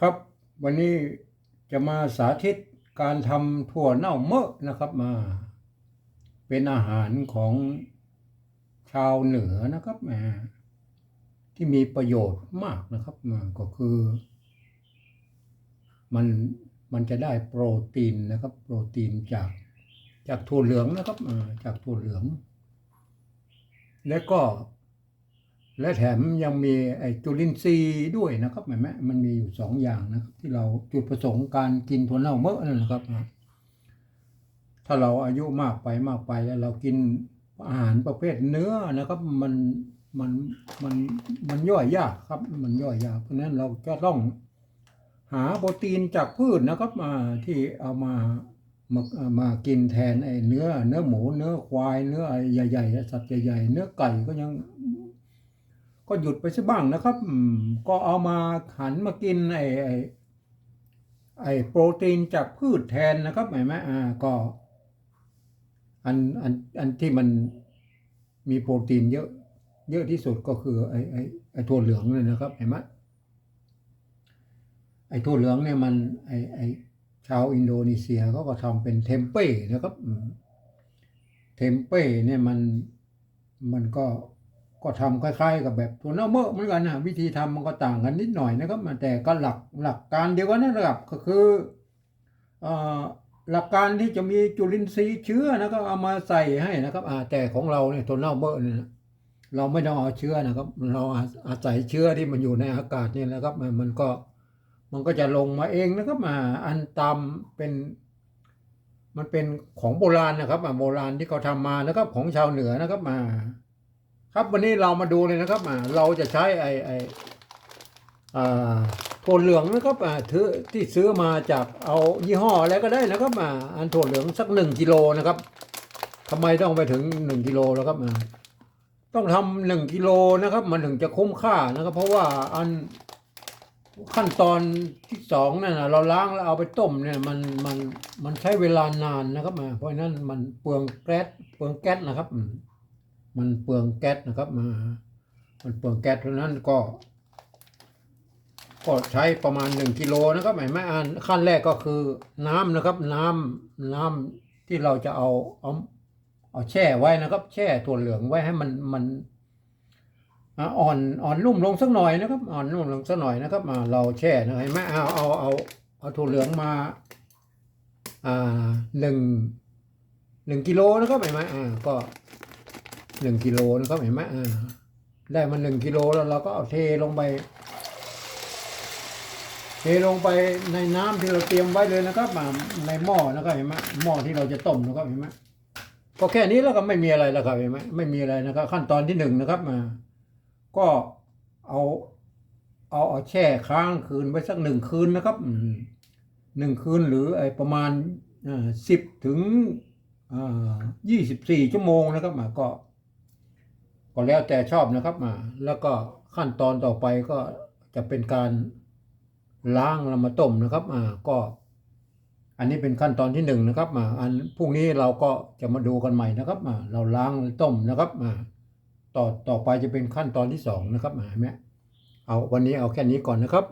ครับ วันนี้จะมาสาธิตการทำถั่วเน่าเมอะนะครับมา เป็นอาหารของชาวเหนือนะครับแหมที่มีประโยชน์มากนะครับมาก็คือ มันมันจะได้โปรตีนนะครับ โปรตีนจากจากถั่วเหลืองนะครับอ่าจากถั่วเหลือง และก็ และแถมยังมีไอ้จุลินทรีย์ด้วยนะครับแม่แม่มันมีอยู่สองอย่างนะครับ ที่เราจุดประสงค์การกินถั่วเน่าเมื่อนั่นนะครับ ถ้าเราอายุมากไปมากไปแล้วเรากินอาหารประเภทเนื้อนะครับ มันมันมันมันย่อยยากครับ มันย่อยยากเพราะนั้นเราก็ต้องหาโปรตีนจากพืชนะครับมาที่เอามามามากินแทนไอ้เนื้อ เนื้อหมูเนื้อควายเนื้ออะไรใหญ่ๆสัตว์ใหญ่ๆเนื้อไก่ก็ยัง ก็หยุดไปซะบ้างนะครับ ก็เอามาหันมากินไอ้ไอ้ไอ้โปรตีนจากพืชแทนนะครับเห็นไหมอ่าก็อันอันอันที่มันมีโปรตีนเยอะเยอะที่สุดก็คือไอ้ไอ้ไอ้ถั่วเหลืองเลยนะครับเห็นไหมไอ้ถั่วเหลืองเนี่ยมันไอ้ไอ้ชาวอินโดนีเซียเขาก็ทำเป็นเทมเป้นะครับเทมเป้เนี่ยมันมันก็ ก็ทำคล้ายๆ กับแบบถั่วเน่าเมอเหมือนกันนะวิธีทำมันก็ต่างกันนิดหน่อยนะครับแต่ก็หลักหลักการเดียวกันนะครับก็คืออหลักการที่จะมีจุลินทรีย์เชื้อนะครับเอามาใส่ให้นะครับอาแต่ของเราเนี่ยถั่วเน่าเมอเนี่ยเราไม่ต้องเอาเชื้อนะครับ เราอาศัยเชื้อที่มันอยู่ในอากาศเนี่ยนะครับ มันมันก็มันก็จะลงมาเองนะครับอ่าอันตามเป็น มันเป็นของโบราณนะครับโบราณที่เขาทำมานะครับของชาวเหนือนะครับมา ครับวันนี้เรามาดูเลยนะครับอ่าเราจะใช้ไอไอถั่วเหลืองนะครับอ่าถือที่ซื้อมาจากเอายี่ห้ออะไรก็ได้นะครับอ่าอันถั่วเหลืองสักหนึ่งกิโลนะครับทำไมต้องไปถึงหนึ่งกิโลแล้วครับอ่าต้องทำหนึ่งกิโลนะครับ มันถึงจะคุ้มค่านะครับ เพราะว่าอันขั้นตอนที่สองนั่นนะเราล้างแล้วเอาไปต้มเนี่ยมันมันมันใช้เวลานานนะครับอ่าเพราะฉะนั้นมันเปลืองแก๊สเปลืองแก๊สนะครับ มันเปลืองแก๊สนะครับมา มันเปลืองแก๊สเพราะนั้นก็ ก็ใช้ประมาณหนึ่งกิโลนะครับหมายไม่อ่านขั้นแรกก็คือน้ำนะครับ น้ำน้ำที่เราจะเอาเอาเอาแช่ไว้นะครับ แช่ถั่วเหลืองไว้ให้มันมันอ่อนอ่อนนุ่มลงสักหน่อยนะครับ อ่อนนุ่มลงสักหน่อยนะครับมาเราแช่นะเห็นไหมเอาเอาเอาเอาถั่วเหลืองมาอ่าหนึ่งหนึ่งกิโลนะครับเห็นไหมอ่าก็ หนึ่งกิโลนะครับเห็นไหมอ่าได้มาหนึ่งกิโลแล้วเราก็เอาเทลงไป เทลงไปในน้ำที่เราเตรียมไว้เลยนะครับมาในหม้อนะครับเห็นไหมหม้อที่เราจะต้มนะครับเห็นไหมก็แค่นี้แล้วก็ไม่มีอะไรแล้วครับเห็นไหมไม่มีอะไรนะครับ ขั้นตอนที่หนึ่งนะครับมา ก็เอาเอาเอาแช่ค้างคืนไว้สักหนึ่งคืนนะครับหนึ่งคืนหรือไอประมาณอ่าสิบถึงอ่ายี่สิบสี่ชั่วโมงนะครับมาก็ ก็แล้วแต่ชอบนะครับมาแล้วก็ขั้นตอนต่อไปก็จะเป็นการล้างแล้วมาต้มนะครับอ่าก็ อันนี้เป็นขั้นตอนที่หนึ่งนะครับมาอันพรุ่งนี้เราก็จะมาดูกันใหม่นะครับมาเราล้างต้มนะครับมาต่อต่อไปจะเป็นขั้นตอนที่สองนะครับมาแม่เอาวันนี้เอาแค่นี้ก่อนนะครับ